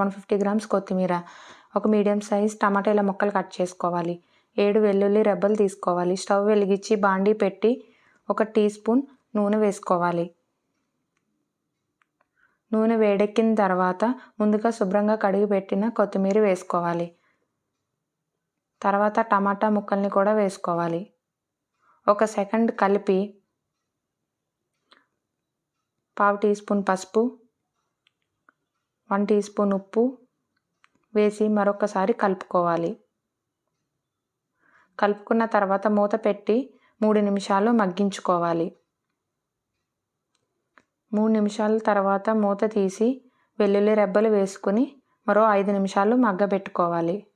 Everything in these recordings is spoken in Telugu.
వన్ ఫిఫ్టీ గ్రామ్స్ కొత్తిమీర ఒక మీడియం సైజ్ టమాటాల ముక్కలు కట్ చేసుకోవాలి. ఏడు వెల్లుల్లి రెబ్బలు తీసుకోవాలి. స్టవ్ వెలిగించి బాండీ పెట్టి ఒక టీ స్పూన్ నూనె వేసుకోవాలి. నూనె వేడెక్కిన తర్వాత ముందుగా శుభ్రంగా కడిగి పెట్టిన కొత్తిమీర వేసుకోవాలి. తర్వాత టమాటా ముక్కల్ని కూడా వేసుకోవాలి. ఒక సెకండ్ కలిపి పావు టీ స్పూన్ పసుపు వన్ టీ స్పూన్ ఉప్పు వేసి మరొకసారి కలుపుకోవాలి. కలుపుకున్న తర్వాత మూత పెట్టి మూడు నిమిషాలు మగ్గించుకోవాలి. మూడు నిమిషాల తర్వాత మూత తీసి వెల్లుల్లి రెబ్బలు వేసుకుని మరో ఐదు నిమిషాలు మగ్గబెట్టుకోవాలి.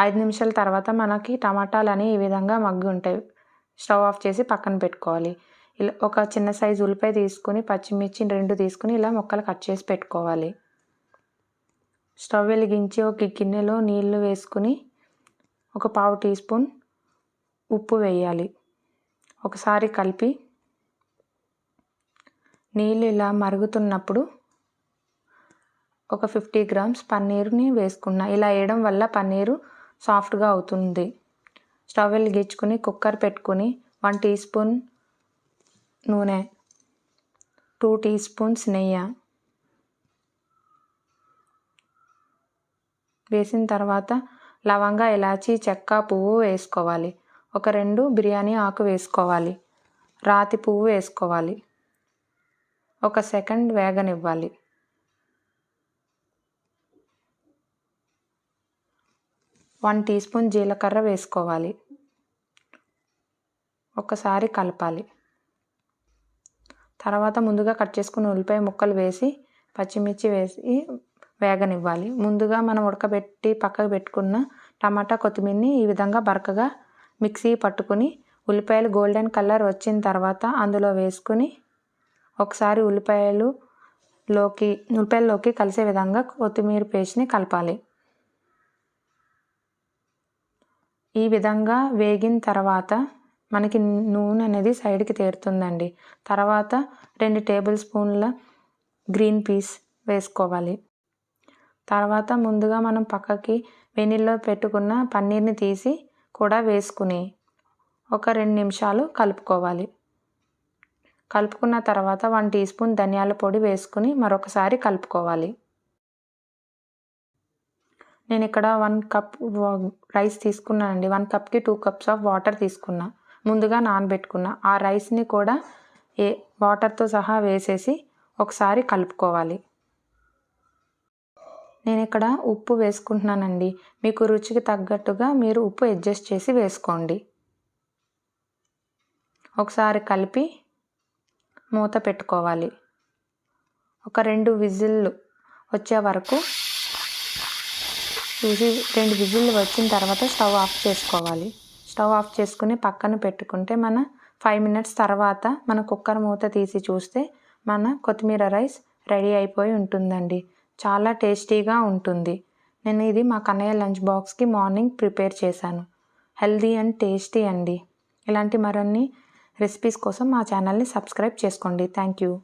ఐదు నిమిషాల తర్వాత మనకి టమాటాలు ఈ విధంగా మగ్గి ఉంటాయి. స్టవ్ ఆఫ్ చేసి పక్కన పెట్టుకోవాలి. ఇలా ఒక చిన్న సైజు ఉల్లిపాయ తీసుకుని పచ్చిమిర్చి రెండు తీసుకుని ఇలా ముక్కలు కట్ చేసి పెట్టుకోవాలి. స్టవ్ వెలిగించి ఒక గిన్నెలో నీళ్ళు వేసుకుని ఒక పావు టీ స్పూన్ ఉప్పు వేయాలి. ఒకసారి కలిపి నీళ్ళు ఇలా మరుగుతున్నప్పుడు ఒక ఫిఫ్టీ గ్రామ్స్ పన్నీరుని వేసుకున్న. ఇలా వేయడం వల్ల పన్నీరు సాఫ్ట్గా అవుతుంది. స్టవ్ వెలిగించుకుని కుక్కర్ పెట్టుకుని వన్ టీ స్పూన్ నూనె. టూ టీ స్పూన్స్ నెయ్యి. వేసిన తర్వాత లవంగా ఇలాచి చెక్క పువ్వు వేసుకోవాలి. ఒక రెండు బిర్యానీ ఆకు వేసుకోవాలి. రాతి పువ్వు వేసుకోవాలి. ఒక సెకండ్ వేగనివ్వాలి. వన్ టీ స్పూన్ జీలకర్ర వేసుకోవాలి. ఒకసారి కలపాలి. తర్వాత ముందుగా కట్ చేసుకున్న ఉల్లిపాయ ముక్కలు వేసి పచ్చిమిర్చి వేసి వేగనివ్వాలి. ముందుగా మనం ఉడకబెట్టి పక్కకు పెట్టుకున్న టమాటా కొత్తిమీరని ఈ విధంగా బరకగా మిక్సీ పట్టుకుని ఉల్లిపాయలు గోల్డెన్ కలర్ వచ్చిన తర్వాత అందులో వేసుకుని ఒకసారి ఉల్లిపాయలు లోకి ఉల్లిపాయల్లోకి కలిసే విధంగా కొత్తిమీర పేస్ట్ని కలపాలి. ఈ విధంగా వేగిన తర్వాత మనకి నూనె అనేది సైడ్కి తేరుతుందండి. తర్వాత రెండు టేబుల్ స్పూన్ల గ్రీన్ పీస్ వేసుకోవాలి. తర్వాత ముందుగా మనం పక్కకి వెనిల్లో పెట్టుకున్న పన్నీర్ని తీసి కూడా వేసుకుని ఒక రెండు నిమిషాలు కలుపుకోవాలి. కలుపుకున్న తర్వాత వన్ టీ స్పూన్ ధనియాల పొడి వేసుకుని మరొకసారి కలుపుకోవాలి. నేను ఇక్కడ వన్ కప్ రైస్ తీసుకున్నానండి. వన్ కప్కి టూ కప్స్ ఆఫ్ వాటర్ తీసుకున్నా. ముందుగా నానబెట్టుకున్న ఆ రైస్ని కూడా ఏ వాటర్తో సహా వేసేసి ఒకసారి కలుపుకోవాలి. నేను ఇక్కడ ఉప్పు వేసుకుంటున్నానండి. మీకు రుచికి తగ్గట్టుగా మీరు ఉప్పు అడ్జస్ట్ చేసి వేసుకోండి. ఒకసారి కలిపి మూత పెట్టుకోవాలి. ఒక రెండు విజిల్లు వచ్చే వరకు చూసి రెండు విజిల్లు వచ్చిన తర్వాత స్టవ్ ఆఫ్ చేసుకోవాలి. స్టవ్ ఆఫ్ చేసుకుని పక్కన పెట్టుకుంటే మన ఫైవ్ మినిట్స్ తర్వాత మన కుక్కర్ మూత తీసి చూస్తే మన కొత్తిమీర రైస్ రెడీ అయిపోయి ఉంటుందండి. చాలా టేస్టీగా ఉంటుంది. నేను ఇది మా కన్నయ్య లంచ్ బాక్స్కి మార్నింగ్ ప్రిపేర్ చేశాను. హెల్దీ అండ్ టేస్టీ అండి. ఇలాంటి మరిన్ని రెసిపీస్ కోసం మా ఛానల్ని సబ్స్క్రైబ్ చేసుకోండి. Thank you.